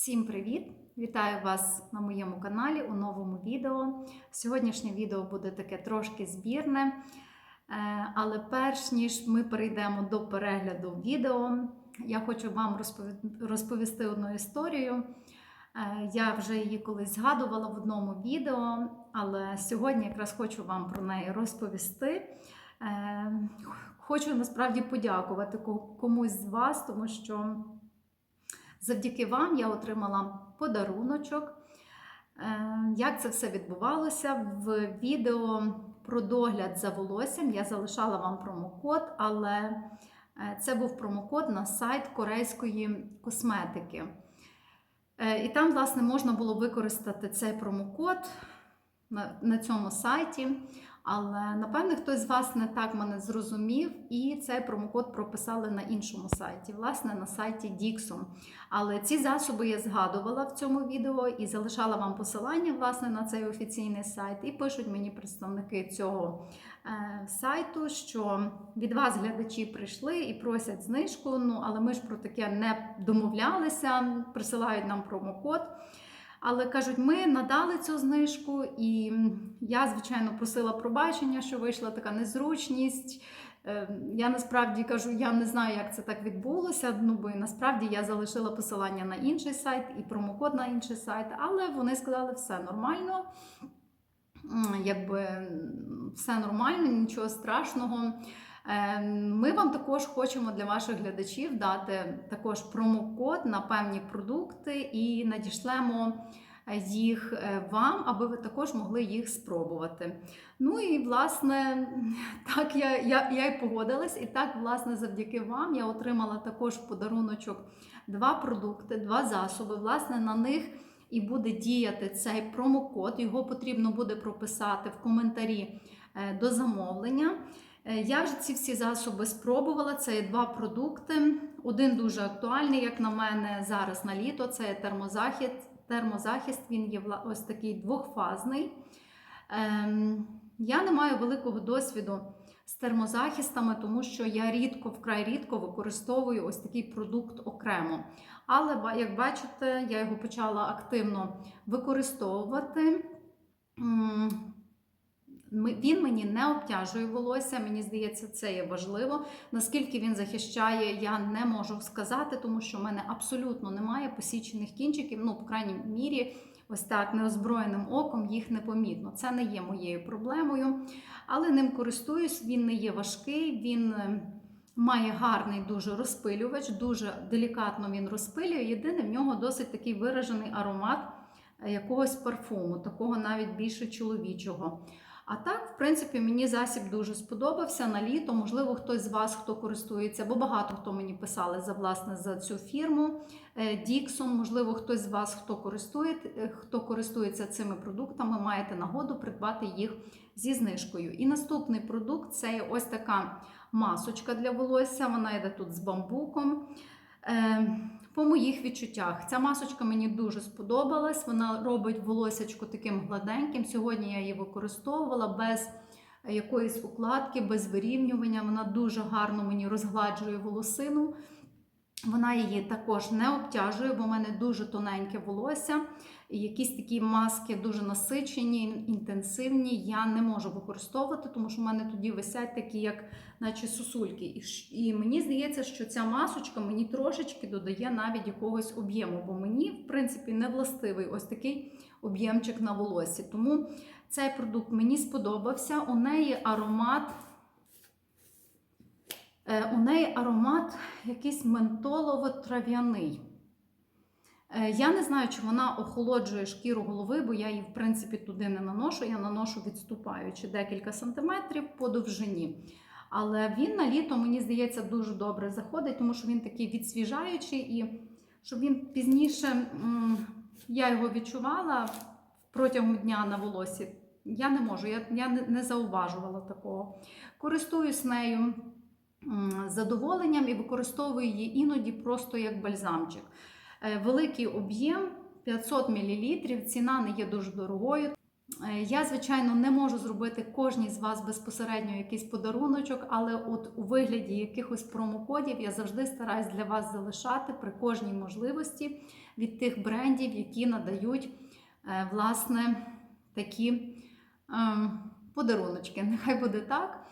Всім привіт! Вітаю вас на моєму каналі у новому відео. Сьогоднішнє відео буде таке трошки збірне, е, але перш ніж ми перейдемо до перегляду відео, я хочу вам розповісти одну історію. Е, Я вже її колись згадувала в одному відео, але сьогодні якраз хочу вам про неї розповісти. Е, Хочу насправді подякувати комусь з вас, тому що завдяки вам я отримала подаруночок. Е, Як це все відбувалося? В відео про догляд за волоссям я залишала вам промокод, але е, це був промокод на сайт корейської косметики. Е, І там, власне, можна було використати цей промокод на, на цьому сайті. Але напевне хтось з вас не так мене зрозумів, і цей промокод прописали на іншому сайті, власне, на сайті Dixon. Але ці засоби я згадувала в цьому відео і залишала вам посилання власне на цей офіційний сайт. І пишуть мені представники цього е, сайту, що від вас глядачі прийшли і просять знижку. Ну але ми ж про таке не домовлялися, присилають нам промокод. Але кажуть, ми надали цю знижку, і я, звичайно, просила пробачення, що вийшла така незручність. Е, Я насправді кажу, я не знаю, як це так відбулося. Ну бо насправді я залишила посилання на інший сайт і промокод на інший сайт, але вони сказали, все нормально. Якби все нормально, нічого страшного. Е, Ми вам також хочемо для ваших глядачів дати також промокод на певні продукти і надішлемо е, їх е, вам, аби ви також могли їх спробувати. Ну і власне, так я, я, я й погодилась, і так, власне, завдяки вам я отримала також подаруночок два продукти, два засоби. Власне, на них і буде діяти цей промокод. Його потрібно буде прописати в коментарі е, до замовлення. Е, Я вже ці всі засоби спробувала. Це є два продукти. Один дуже актуальний, як на мене, зараз на літо. Це є термозахист. Термозахист він є ось такий двохфазний. Ем, Я не маю великого досвіду з термозахистами, тому що я рідко, вкрай рідко використовую ось такий продукт окремо. Але як бачите, я його почала активно використовувати. Він мені не обтяжує волосся, мені здається, це є важливо. Наскільки він захищає, я не можу сказати, тому що в мене абсолютно немає посічених кінчиків. Ну, по крайній мірі, ось так неозброєним оком їх не помітно. Це не є моєю проблемою, але ним користуюсь. Він не є важкий, він е, має гарний дуже розпилювач, дуже делікатно він розпилює. Єдине, в нього досить такий виражений аромат е, якогось парфуму, такого навіть більше чоловічого. А так, в принципі, мені засіб дуже сподобався на літо. Можливо, хтось з вас, хто користується, бо багато хто мені писали за власне за цю фірму Dixon. Можливо, хтось з вас, хто користує, е, хто користується цими продуктами, маєте нагоду придбати їх зі знижкою. І наступний продукт це ось така масочка для волосся. Вона йде тут з бамбуком. По моїх відчуттях, ця масочка мені дуже сподобалась. Вона робить волосячко таким гладеньким. Сьогодні я її використовувала без якоїсь укладки, без вирівнювання. Вона дуже гарно мені розгладжує волосину. Вона її також не обтяжує, бо в мене дуже тоненьке волосся. Якісь такі маски дуже насичені, інтенсивні. Я не можу використовувати, тому що в мене тоді висять такі, як наче сосульки. І, і мені здається, що ця масочка мені трошечки додає навіть якогось об'єму, бо мені, в принципі, не властивий ось такий об'ємчик на волосі. Тому цей продукт мені сподобався. У неї аромат. Е, У неї аромат якийсь ментолово-трав'яний. Е, Я не знаю, чи вона охолоджує шкіру голови, бо я її, в принципі, туди не наношу. Я наношу відступаючи декілька сантиметрів по довжині. Але він на літо, мені здається, дуже добре заходить, тому що він такий відсвіжаючий, і щоб він пізніше я його відчувала протягом дня на волосі. Я не можу, я, я не, не зауважувала такого. Користуюсь нею задоволенням і використовую її іноді просто як бальзамчик. Е, Великий об'єм 500 мл, ціна не є дуже дорогою. Е, Я, звичайно, не можу зробити кожній з вас безпосередньо якийсь подаруночок, але от у вигляді якихось промокодів я завжди стараюсь для вас залишати при кожній можливості від тих брендів, які надають е, власне такі ем, подаруночки. Нехай буде так.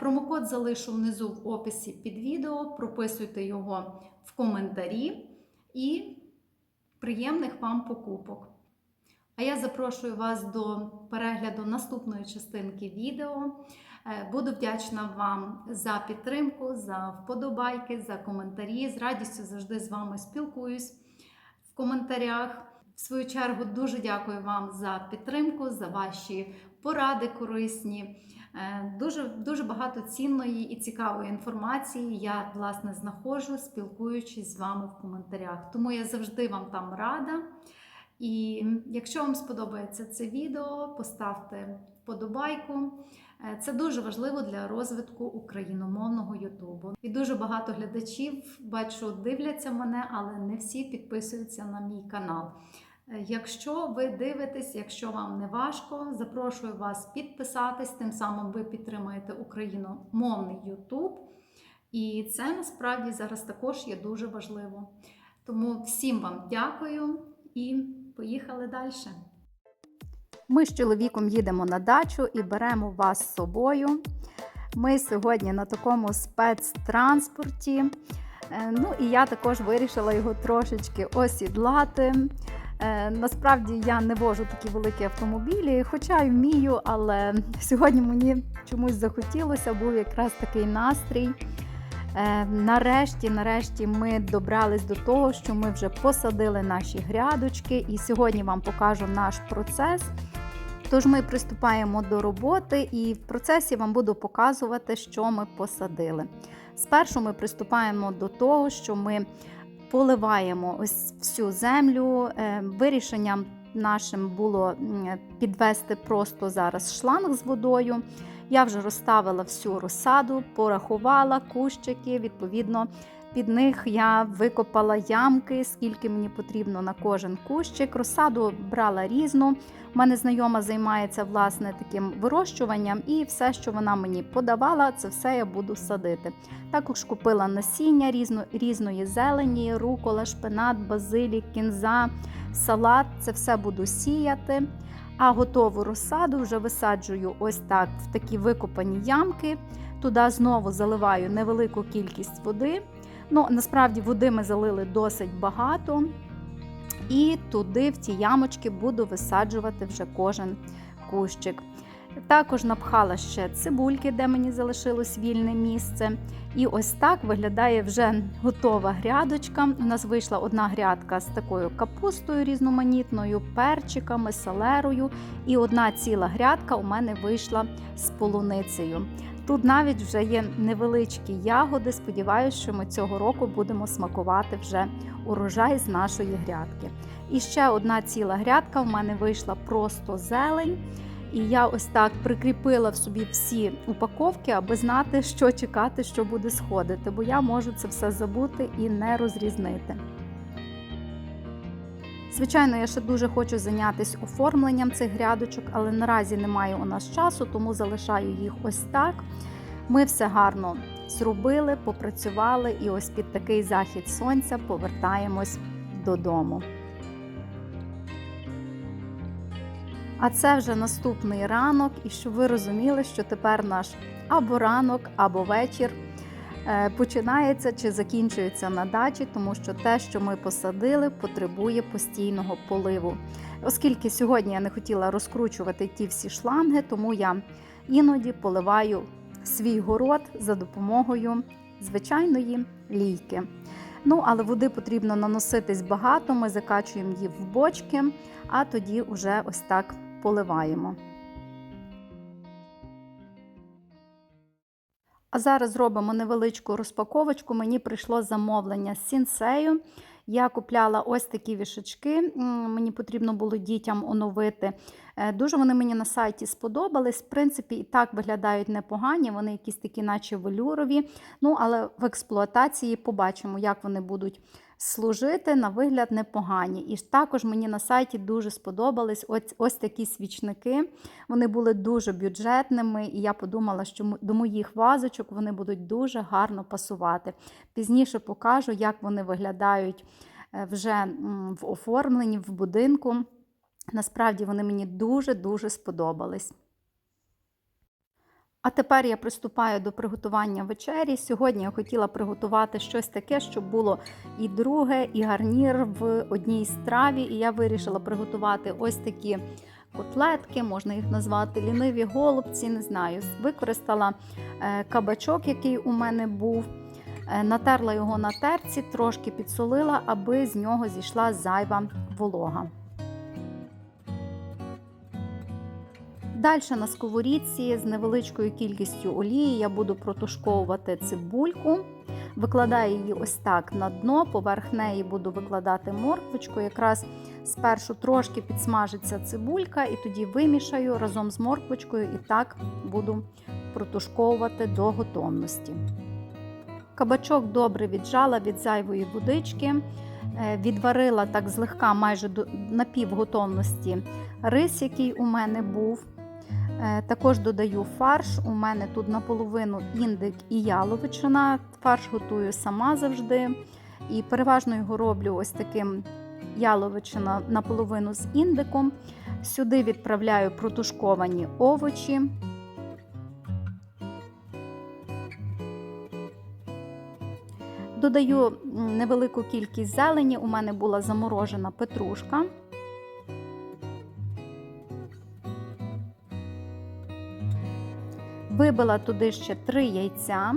Промокод залишу внизу в описі під відео. Прописуйте його в коментарі і приємних вам покупок. А я запрошую вас до перегляду наступної частинки відео. Е, Буду вдячна вам за підтримку, за вподобайки, за коментарі. З радістю завжди з вами спілкуюсь в коментарях. В свою чергу дуже дякую вам за підтримку, за ваші поради корисні. Е, Дуже, дуже багато цінної і цікавої інформації я власне знаходжу, спілкуючись з вами в коментарях. Тому я завжди вам там рада. І якщо вам сподобається це відео, поставте вподобайку. Е, Це дуже важливо для розвитку україномовного Ютубу. І дуже багато глядачів бачу, дивляться мене, але не всі підписуються на мій канал. Якщо ви дивитесь, якщо вам не важко, запрошую вас підписатись, тим самим ви підтримаєте україномовний Ютуб. І це насправді зараз також є дуже важливо. Тому всім вам дякую і поїхали далі. Ми з чоловіком їдемо на дачу і беремо вас з собою. Ми сьогодні на такому спецтранспорті. Е, Ну і я також вирішила його трошечки осідлати. Е, Насправді я не вожу такі великі автомобілі, хоча й вмію, але сьогодні мені чомусь захотілося, був якраз такий настрій. Е, Нарешті, нарешті, ми добрались до того, що ми вже посадили наші грядочки, і сьогодні вам покажу наш процес. Тож ми приступаємо до роботи, і в процесі вам буду показувати, що ми посадили. Спершу ми приступаємо до того, що ми поливаємо ось всю землю. Е, Вирішенням нашим було підвести просто зараз шланг з водою. Я вже розставила всю розсаду, порахувала кущики. Відповідно, під них я викопала ямки, скільки мені потрібно на кожен кущик. Розсаду брала різну. У мене знайома займається власне таким вирощуванням, і все, що вона мені подавала, це все я буду садити. Також купила насіння різно, різної зелені, рукола, шпинат, базилік, кінза, салат. Це все буду сіяти. А готову розсаду вже висаджую ось так в такі викопані ямки. Туди знову заливаю невелику кількість води. Ну, насправді води ми залили досить багато. І туди, в ті ямочки, буду висаджувати вже кожен кущик. Також напхала ще цибульки, де мені залишилось вільне місце. І ось так виглядає вже готова грядочка. У нас вийшла одна грядка з такою капустою різноманітною, перчиками, салерою. І одна ціла грядка у мене вийшла з полуницею. Тут навіть вже є невеличкі ягоди. Сподіваюся, що ми цього року будемо смакувати вже урожай з нашої грядки. І ще одна ціла грядка в мене вийшла просто зелень. І я ось так прикріпила в собі всі упаковки, аби знати, що чекати, що буде сходити, бо я можу це все забути і не розрізнити. Звичайно, я ще дуже хочу зайнятися оформленням цих грядочок, але наразі немає у нас часу, тому залишаю їх ось так. Ми все гарно зробили, попрацювали, і ось під такий захід сонця повертаємось додому. А це вже наступний ранок, і щоб ви розуміли, що тепер наш або ранок, або вечір починається чи закінчується на дачі, тому що те, що ми посадили, потребує постійного поливу. Оскільки сьогодні я не хотіла розкручувати ті всі шланги, тому я іноді поливаю свій город за допомогою звичайної лійки. Ну, але води потрібно наноситись багато, ми закачуємо її в бочки, а тоді вже ось так поливаємо. Зараз зробимо невеличку розпаковочку. Мені прийшло замовлення з сінсею. Я купляла ось такі вішачки. Мені потрібно було дітям оновити Дуже вони мені на сайті сподобались. В принципі, і так виглядають непогані, вони якісь такі, наче велюрові. Ну, але в експлуатації побачимо, як вони будуть служити. На вигляд непогані. І також мені на сайті дуже сподобались ось, ось такі свічники. Вони були дуже бюджетними, і я подумала, що до моїх вазочок вони будуть дуже гарно пасувати. Пізніше покажу, як вони виглядають е, вже в оформленні, в будинку. Насправді вони мені дуже-дуже сподобались. А тепер я приступаю до приготування вечері. Сьогодні я хотіла приготувати щось таке, щоб було і друге, і гарнір в одній страві. І я вирішила приготувати ось такі котлетки, можна їх назвати ліниві голубці, не знаю. Використала е, кабачок, який у мене був. Е, Натерла його на терці, трошки підсолила, аби з нього зійшла зайва волога. Далі на сковорідці з невеличкою кількістю олії я буду протушковувати цибульку. Викладаю її ось так на дно, поверх неї буду викладати морквочку. Якраз спершу трошки підсмажиться цибулька, і тоді вимішаю разом з морквочкою і так буду протушковувати до готовності. Кабачок добре віджала від зайвої водички, е, відварила так злегка майже до напівготовності рис, який у мене був. Е, Також додаю фарш. У мене тут наполовину індик і яловичина. Фарш готую сама завжди. І переважно його роблю ось таким яловичина наполовину з індиком. Сюди відправляю протушковані овочі. Додаю невелику кількість зелені. У мене була заморожена петрушка. Вибила туди ще три яйця.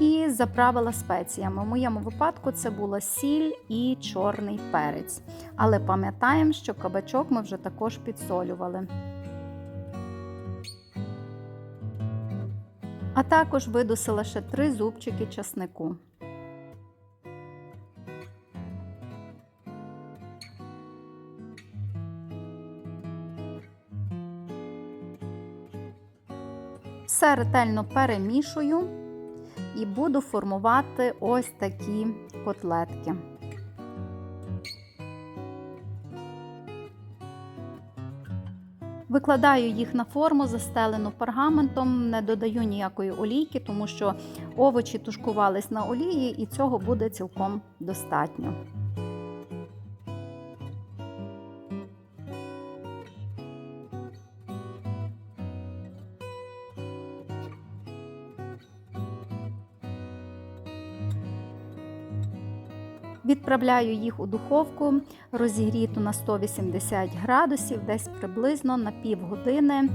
І заправила спеціями. У моєму випадку це була сіль і чорний перець. Але пам'ятаємо, що кабачок ми вже також підсолювали. А також видусила ще три зубчики часнику. Все ретельно перемішую і буду формувати ось такі котлетки. Викладаю їх на форму, застелену пергаментом, не додаю ніякої олійки, тому що овочі тушкувались на олії, і цього буде цілком достатньо. Відправляю їх у духовку, розігріту на 180 градусів, десь приблизно на півгодини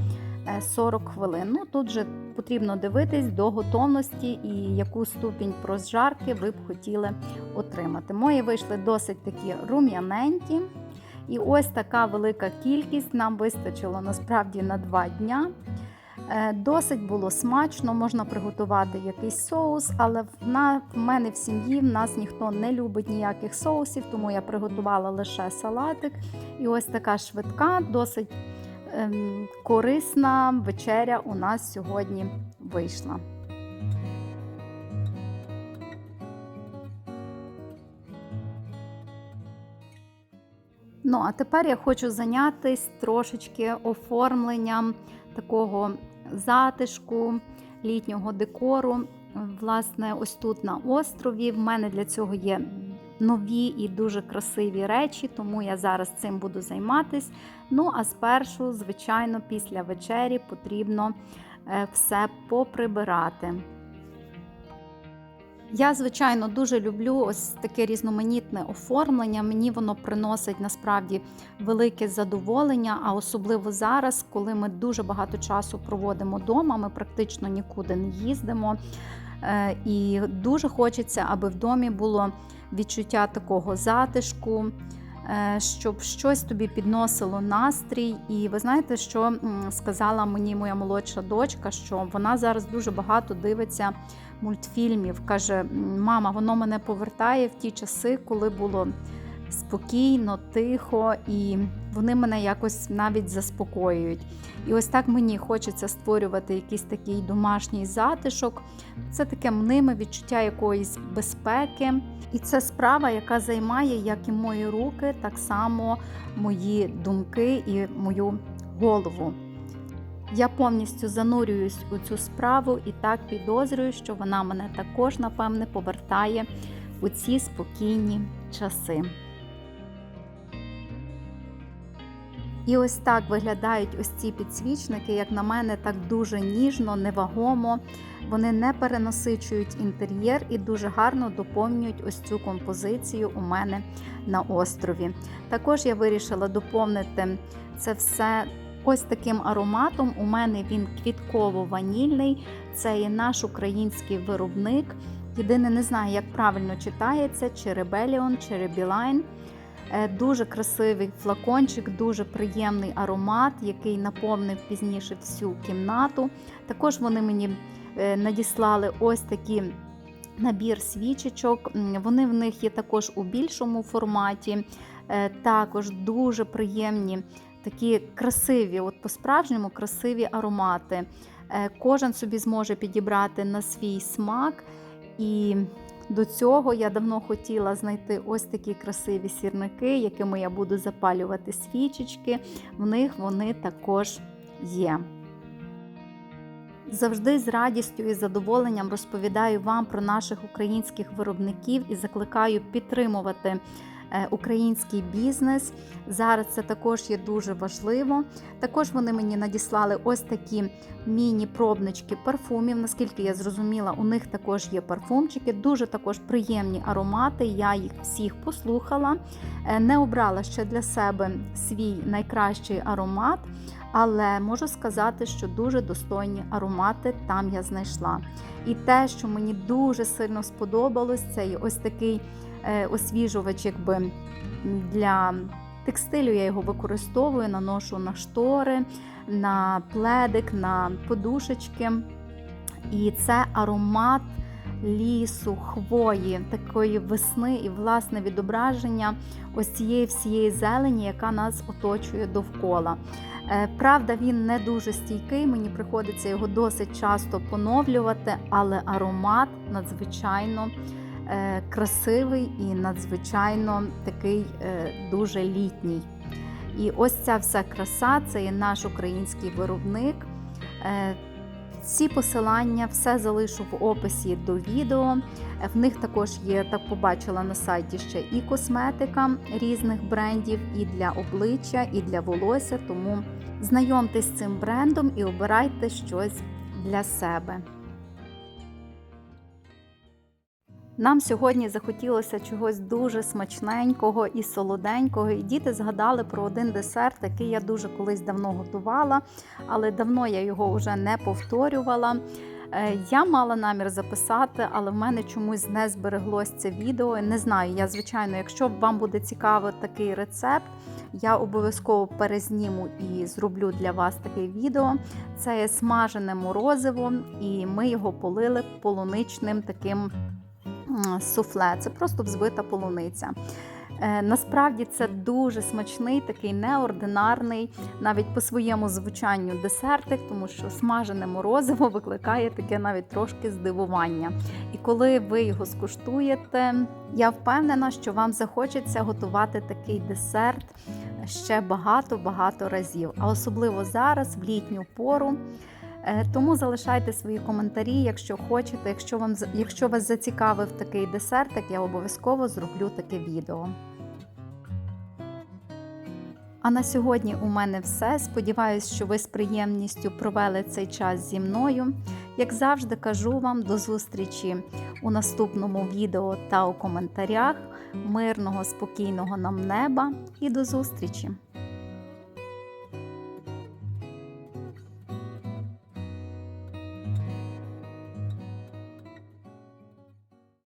е, 40 хвилин. Ну, тут вже потрібно дивитись до готовності і яку ступінь прожарки ви б хотіли отримати. Мої вийшли досить такі рум'яненькі. І ось така велика кількість нам вистачило насправді на 2 дня. Е, Досить було смачно, можна приготувати якийсь соус, але в, мене в сім'ї в нас ніхто не любить ніяких соусів, тому я приготувала лише салатик. І ось така швидка, досить ем, корисна вечеря у нас сьогодні вийшла. Ну, а тепер я хочу зайнятися трошечки оформленням такого затишку, літнього декору. Власне, ось тут на острові. В мене для цього є нові і дуже красиві речі, тому я зараз цим буду займатись. Ну, а спершу, звичайно, після вечері потрібно е, все поприбирати. Я, звичайно, дуже люблю ось таке різноманітне оформлення. Мені воно приносить насправді велике задоволення, а особливо зараз, коли ми дуже багато часу проводимо вдома, ми практично нікуди не їздимо. Е, І дуже хочеться, аби в домі було відчуття такого затишку, е, щоб щось тобі підносило настрій. І ви знаєте, що сказала мені моя молодша дочка, що вона зараз дуже багато дивиться мультфільмів. Каже: мама, воно мене повертає в ті часи, коли було спокійно, тихо, і вони мене якось навіть заспокоюють. І ось так мені хочеться створювати якийсь такий домашній затишок. Це таке мниме відчуття якоїсь безпеки. І це справа, яка займає як і мої руки, так само мої думки і мою голову. Я повністю занурююсь у цю справу і так підозрюю, що вона мене також, напевне, повертає у ці спокійні часи. І ось так виглядають ось ці підсвічники, як на мене, так дуже ніжно, невагомо. Вони не перенасичують інтер'єр і дуже гарно доповнюють ось цю композицію у мене на острові. Також я вирішила доповнити це все ось таким ароматом. У мене він квітково-ванільний. Це є наш український виробник. Єдине, не знаю, як правильно читається, чи Rebellion, чи Rebelline. Дуже красивий флакончик, дуже приємний аромат, який наповнив пізніше всю кімнату. Також вони мені надіслали ось такі набір свічечок. Вони в них є також у більшому форматі. Також дуже приємні, такі красиві, от по-справжньому красиві аромати. Кожен собі зможе підібрати на свій смак. І до цього я давно хотіла знайти ось такі красиві сірники, якими я буду запалювати свічечки. В них вони також є. Завжди з радістю і задоволенням розповідаю вам про наших українських виробників і закликаю підтримувати український бізнес. Зараз це також є дуже важливо. Також вони мені надіслали ось такі міні-пробнички парфумів. Наскільки я зрозуміла, у них також є парфумчики, дуже також приємні аромати. Я їх всіх послухала, не обрала ще для себе свій найкращий аромат. Але можу сказати, що дуже достойні аромати там я знайшла. І те, що мені дуже сильно сподобалось, це ось такий освіжувач, якби для текстилю я його використовую, наношу на штори, на пледик, на подушечки. І це аромат лісу, хвої, такої весни і власне відображення ось цієї всієї зелені, яка нас оточує довкола. Правда, він не дуже стійкий, мені приходиться його досить часто поновлювати, але аромат надзвичайно красивий і надзвичайно такий дуже літній. І ось ця вся краса це є наш український виробник. Ці посилання все залишу в описі до відео. В них також є, так побачила на сайті ще і косметика різних брендів, і для обличчя, і для волосся. Тому знайомтесь з цим брендом і обирайте щось для себе. Нам сьогодні захотілося чогось дуже смачненького і солоденького. І діти згадали про один десерт, який я дуже колись давно готувала, але давно я його вже не повторювала. Я мала намір записати, але в мене чомусь не збереглось це відео. Не знаю, я, звичайно, якщо вам буде цікавий такий рецепт, я обов'язково перезніму і зроблю для вас таке відео. Це є смажене морозиво, і ми його полили полуничним таким суфле, це просто взбита полуниця. Насправді це дуже смачний, такий неординарний, навіть по своєму звучанню десертик, тому що смажене морозиво викликає таке навіть трошки здивування. І коли ви його скуштуєте, я впевнена, що вам захочеться готувати такий десерт ще багато-багато разів, а особливо зараз, в літню пору. Тому залишайте свої коментарі, якщо хочете. Якщо вам якщо вас зацікавив такий десертик, я обов'язково зроблю таке відео. А на сьогодні у мене все. Сподіваюсь, що ви з приємністю провели цей час зі мною. Як завжди, кажу вам до зустрічі у наступному відео та у коментарях. Мирного, спокійного нам неба і до зустрічі!